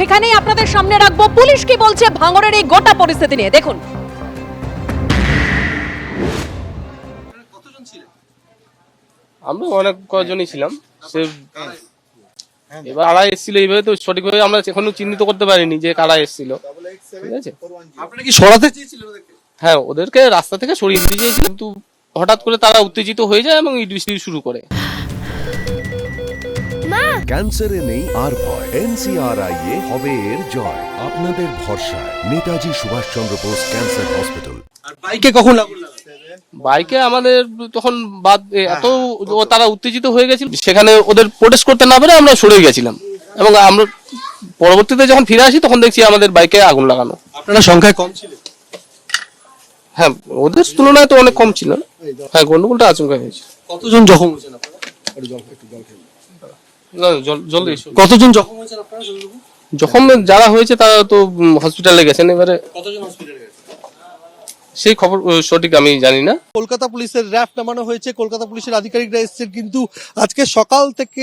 সেখানেই আপনাদের সামনে রাখব। পুলিশ কি বলছে? ভাঙড়ের এই গোটা পরিস্থিতি নিয়ে। দেখুন। আমরা অনেক কজনই ছিলাম। সে এবার কারা এসেছিল এইভাবে তো সঠিকভাবে আমরা এখনও চিহ্নিত করতে পারিনি যে কারা এসেছিল। ঠিক আছে? আপনারা কি সরাতে চেয়েছিলেন হ্যাঁ ওদেরকে রাস্তা থেকে সরিয়ে দিতে চেয়েছিল কিন্তু হঠাৎ করে তারা উত্তেজিত হয়ে যায় এবং বৃষ্টি শুরু করে। ক্যান্সারে নেই আর ভয়। এনসিআরআই এ হবে এর জয়। আপনাদের ভরসা নেতাজি সুভাষচন্দ্র বোস ক্যান্সার হসপিটাল। আর বাইকে কখন আগুন বাইকে আমাদের তখন বাদ এত তারা উত্তেজিত হয়ে গেছিল। সেখানে ওদের প্রোটেস্ট করতে না পেরে আমরা সরে গেছিলাম। এবং আমরা পরবর্তীতে যখন ফিরে আসি তখন দেখছি আমাদের বাইকে আগুন লাগানো। আপনারা সংখ্যায় কম ছিলেন? হ্যাঁ ওদের তুলনায় তো অনেক কম ছিল। হ্যাঁ গন্ডগোলটা আচমকা হয়েছে। কতজন জখম হয়েছেন আপনারা? জলদি কতজন জখম হয়েছে আপনারা? জখম যখন যারা হয়েছে তারা তো হসপিটালে গেছেন এবারে কতজন হসপিটালে গেছে সেই খবর সঠিক আমি জানি না। কলকাতা পুলিশের র্যাফ নামানো হয়েছে। কলকাতা পুলিশের আধিকারিকরা এসছেন কিন্তু আজকে সকাল থেকে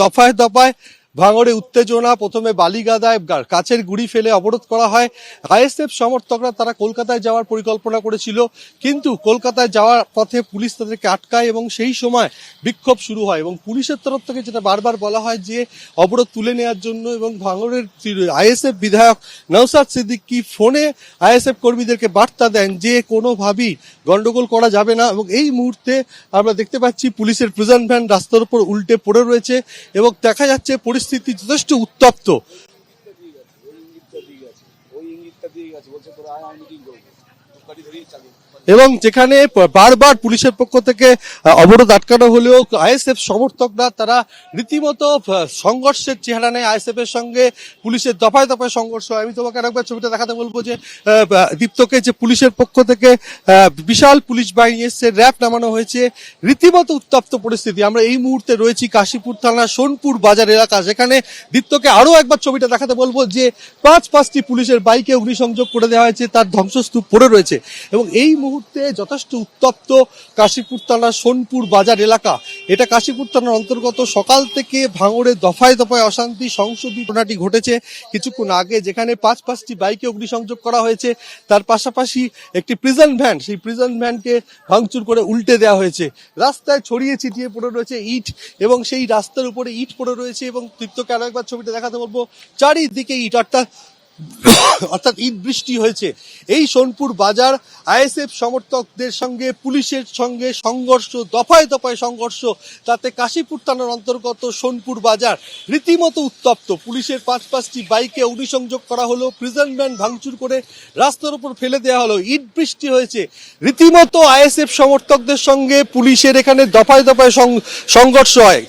দফায় দফায় ভাঙড়ে উত্তেজনা, প্রথমে বালিগাদায় কাছের গুড়ি ফেলে অবরোধ করা হয়। আইএসএফ সমর্থকরা তারা কলকাতায় যাওয়ার পরিকল্পনা করেছিল, কিন্তু কলকাতায় যাওয়ার পথে পুলিশ তাদেরকে আটকায় এবং সেই সময় বিক্ষোভ শুরু হয় এবং পুলিশের তরফ থেকে যেটা বারবার বলা হয় যে, অবরোধ তুলে নেওয়ার জন্য এবং ভাঙড়ের আইএসএফ বিধায়ক নৌসাদ সিদ্দিকী ফোনে আইএসএফ কর্মীদেরকে বার্তা দেন যে, কোনোভাবেই গন্ডগোল করা যাবে না এবং এই মুহূর্তে আমরা দেখতে পাচ্ছি পুলিশের প্রিজন ভ্যান রাস্তার উপর উল্টে পড়ে রয়েছে এবং দেখা যাচ্ছে পরিস্থিতি যথেষ্ট উত্তপ্ত। এবং যেখানে বারবার পুলিশের পক্ষ থেকে অবরোধ আটকানো হলেও আইএসএফ সমর্থকরা তারা রীতিমতো সংঘর্ষের চেহারা নেয়। আইএসএফ এর সঙ্গে পুলিশের দফায় দফায় সংঘর্ষ। আমি তোমাকে আরেকবার ছবিটা দেখাতে বলব যে দীপ্তকে যে পুলিশের পক্ষ থেকে বিশাল পুলিশ বাহিনী এসছে, র্যাব নামানো হয়েছে। রীতিমতো উত্তপ্ত পরিস্থিতি। আমরা এই মুহূর্তে রয়েছি কাশীপুর থানা সোনপুর বাজার এলাকা, যেখানে দীপ্তকে আরও একবার ছবিটা দেখাতে বলব যে, পাঁচ পাঁচটি পুলিশের বাইকে অগ্নিসংযোগ করে দেওয়া হয়েছে। তার ধ্বংসস্তূপ পড়ে রয়েছে। এবং এই মুহূর্তে যথেষ্ট উত্তপ্ত কাশীপুর থানা সোনপুর বাজার এলাকা। এটা কাশীপুর থানার অন্তর্গত সকাল থেকে ভাঙড়ে দফায় দফায় অশান্তি সংসদী ঘটনাটি ঘটেছে কিছুক্ষণ আগে, যেখানে পাঁচ পাঁচটি বাইকে অগ্নিসংযোগ করা হয়েছে। তার পাশাপাশি একটি প্রিজন ভ্যান সেই প্রিজন ভ্যানকে ভাঙচুর করে উল্টে দেওয়া হয়েছে। রাস্তায় ছড়িয়ে ছিটিয়ে পড়ে রয়েছে ইট এবং সেই রাস্তার উপরে ইট পড়ে রয়েছে এবং তৃপ্তকে আরও একবার ছবিটা দেখাতে বলব, চারিদিকে ইট। অর্থাৎ অর্থাৎ ঈদ বৃষ্টি হয়েছে। এই সোনপুর বাজার আইএসএফ সমর্থকদের সঙ্গে, পুলিশের সঙ্গে সংঘর্ষ, দফায় দফায় সংঘর্ষ, তাতে কাশীপুর থানার অন্তর্গত সোনপুর বাজার রীতিমতো উত্তপ্ত। পুলিশের পাঁচ পাঁচটি বাইকে অগ্নিসংযোগ করা হলো, প্রিজন ভ্যান ভাঙচুর করে রাস্তার উপর ফেলে দেওয়া হলো। ঈদ বৃষ্টি হয়েছে। রীতিমতো আইএসএফ সমর্থকদের সঙ্গে পুলিশের এখানে দফায় দফায় সংঘর্ষ হয়।